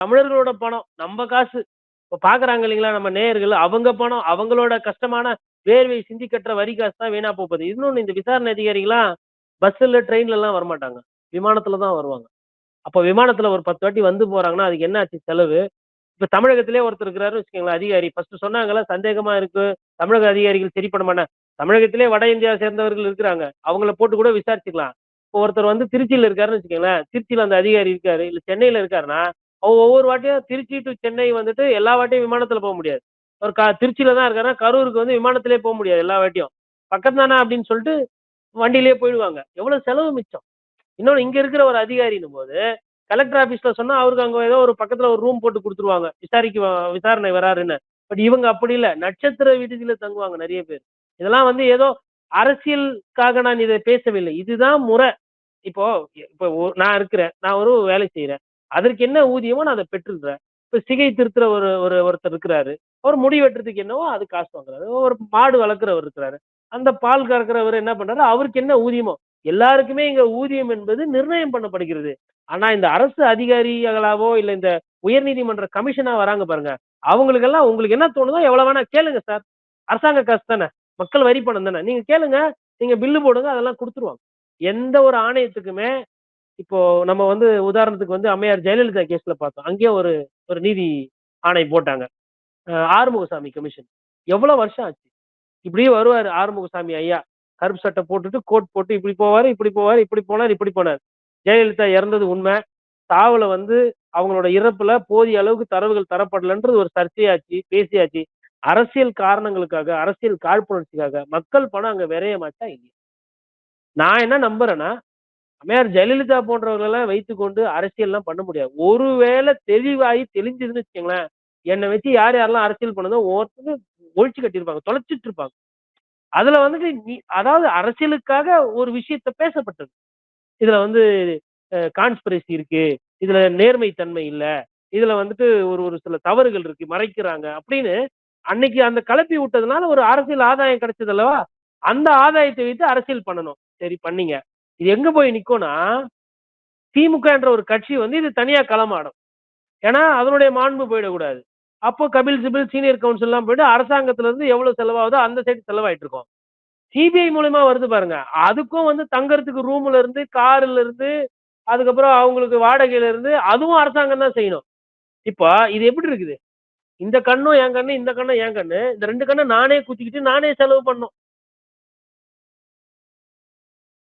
தமிழர்களோட பணம் நம்ம காசு. இப்போ பார்க்குறாங்க இல்லைங்களா நம்ம நேயர்கள் அவங்க பணம் அவங்களோட கஷ்டமான வேர்வை சிந்தி கட்டுற வரி காசு தான் வீணா போகுது. இன்னொன்று இந்த விசாரணை அதிகாரிகளாம் பஸ்ஸில் ட்ரெயின்லலாம் வரமாட்டாங்க. விமானத்தில் தான் வருவாங்க. அப்போ விமானத்தில் ஒரு பத்து வாட்டி வந்து போகிறாங்கன்னா அதுக்கு என்ன ஆச்சு செலவு? இப்போ தமிழகத்திலே ஒருத்தர் இருக்கிறாருன்னு வச்சுக்கோங்களேன் அதிகாரி. ஃபர்ஸ்ட் சொன்னாங்களா சந்தேகமா இருக்கு. தமிழக அதிகாரிகள் சரி பண்ண மாட்டேன். தமிழகத்திலே வட இந்தியா சேர்ந்தவர்கள் இருக்கிறாங்க. அவங்கள போட்டு கூட விசாரிச்சுக்கலாம். இப்போ ஒருத்தர் வந்து திருச்சியில் இருக்காருன்னு வச்சுக்கோங்களேன் திருச்சியில் அந்த அதிகாரி இருக்காரு இல்லை சென்னையில் இருக்காருன்னா அவங்க ஒவ்வொரு வாட்டியும் திருச்சி டு சென்னை வந்துட்டு எல்லா வாட்டியும் விமானத்தில் போக முடியாது. ஒரு க திருச்சியில் தான் இருக்காருன்னா கரூருக்கு வந்து விமானத்திலே போக முடியாது எல்லா வாட்டியும். பக்கத்து தானே அப்படின்னு சொல்லிட்டு வண்டியிலே போயிடுவாங்க. எவ்வளோ செலவு மிச்சம்? இன்னொன்று இங்கே இருக்கிற ஒரு அதிகாரின்னும் போது கலெக்டர் ஆஃபீஸில் சொன்னால் அவருக்கு அங்கே ஏதோ ஒரு பக்கத்தில் ஒரு ரூம் போட்டு கொடுத்துருவாங்க. விசாரிக்க விசாரணை வராருன்னு. பட் இவங்க அப்படி இல்லை. நட்சத்திர விடுதியில் தங்குவாங்க நிறைய பேர். இதெல்லாம் வந்து ஏதோ அரசியலுக்காக நான் இதை பேசவில்லை. இதுதான் முறை. இப்போ இப்போ நான் இருக்கிறேன். நான் ஒரு வேலை செய்கிறேன் அதற்கு என்ன ஊதியமோ நான் அதை பெற்றுடுறேன் இப்போ சிகை திருத்துற ஒரு ஒரு ஒருத்தர் இருக்கிறாரு. அவர் முடி வெட்டுறதுக்கு என்னவோ அது காசு வாங்குறாரு. ஒரு மாடு வளர்க்குறவர் இருக்கிறாரு. அந்த பால் கறக்கிறவர் என்ன பண்றாரு? அவருக்கு என்ன ஊதியமோ? எல்லாருக்குமே இங்க ஊதியம் என்பது நிர்ணயம் பண்ணப்படுகிறது. ஆனா இந்த அரசு அதிகாரிகளாவோ இல்ல இந்த உயர்நீதிமன்ற கமிஷனா வராங்க பாருங்க. அவங்களுக்கெல்லாம் உங்களுக்கு என்ன தோணுதோ எவ்வளவு வேணா கேளுங்க சார். அரசாங்க காசு தானே. மக்கள் வரி பணம் தானே. நீங்க கேளுங்க. நீங்க பில்லு போடுங்க அதெல்லாம் கொடுத்துருவாங்க. எந்த ஒரு ஆணையத்துக்குமே இப்போ நம்ம வந்து உதாரணத்துக்கு வந்து அம்மையார் ஜெயலலிதா கேஸ்ல பார்த்தோம். அங்கேயே ஒரு ஒரு நீதி ஆணை போட்டாங்க. ஆறுமுகசாமி கமிஷன். எவ்வளவு வருஷம் ஆச்சு? இப்படியே வருவார் ஆறுமுகசாமி ஐயா. கருப்பு சட்டை போட்டுட்டு கோட் போட்டு இப்படி போவார் இப்படி போவார் இப்படி போனார் இப்படி போனார். ஜெயலலிதா இறந்தது உண்மை. சாவுல வந்து அவங்களோட இறப்புல போதிய அளவுக்கு தரவுகள் தரப்படலன்றது ஒரு சர்ச்சையாச்சு பேசியாச்சு. அரசியல் காரணங்களுக்காக அரசியல் காழ்ப்புணர்ச்சிக்காக மக்கள் பணம் அங்க விரயமாச்சா இல்லையா? நான் என்ன நம்புறேன்னா அம்மையார் ஜெயலலிதா போன்றவர்களெல்லாம் வைத்துக்கொண்டு அரசியல்லாம் பண்ண முடியாது. ஒருவேளை தெளிவாகி தெளிஞ்சதுன்னு வச்சுக்கோங்களேன் என்னை வச்சு யார் யாரெல்லாம் அரசியல் பண்ணதோ ஒருத்தங்க ஒழிச்சு கட்டியிருப்பாங்க தொலைச்சிட்டு இருப்பாங்க அதுல வந்துட்டு நீ அதாவது அரசியலுக்காக ஒரு விஷயத்த பேசப்பட்டது. இதுல வந்து கான்ஸ்பிரசி இருக்கு இதுல நேர்மை தன்மை இல்லை இதுல வந்துட்டு ஒரு ஒரு சில தவறுகள் இருக்கு மறைக்கிறாங்க அப்படின்னு அன்னைக்கு அந்த கலப்பி விட்டதுனால ஒரு அரசியல் ஆதாயம் கிடைச்சது அல்லவா? அந்த ஆதாயத்தை வைத்து அரசியல் பண்ணணும். சரி பண்ணீங்க. இது எங்க போய் நிக்கும்னா திமுக என்ற ஒரு கட்சி வந்து இது தனியா களமாடும் ஏன்னா அதனுடைய மாண்பு போயிடக்கூடாது. அப்போ கபில் சிபில் சீனியர் கவுன்சில் எல்லாம் போயிட்டு அரசாங்கத்துல இருந்து எவ்வளவு செலவாகுதோ அந்த சைடு செலவாயிட்டு இருக்கோம். சிபிஐ மூலியமா வருது பாருங்க. அதுக்கும் வந்து தங்கறதுக்கு ரூம்ல இருந்து கார்ல இருந்து அதுக்கப்புறம் அவங்களுக்கு வாடகையில இருந்து அதுவும் அரசாங்கம் தான் செய்யணும். இப்போ இது எப்படி இருக்குது? இந்த கண்ணும் என் கண்ணு இந்த கண்ணும் என் கண்ணு. இந்த ரெண்டு கண்ணை நானே குத்திக்கிட்டு நானே செலவு பண்ணும்.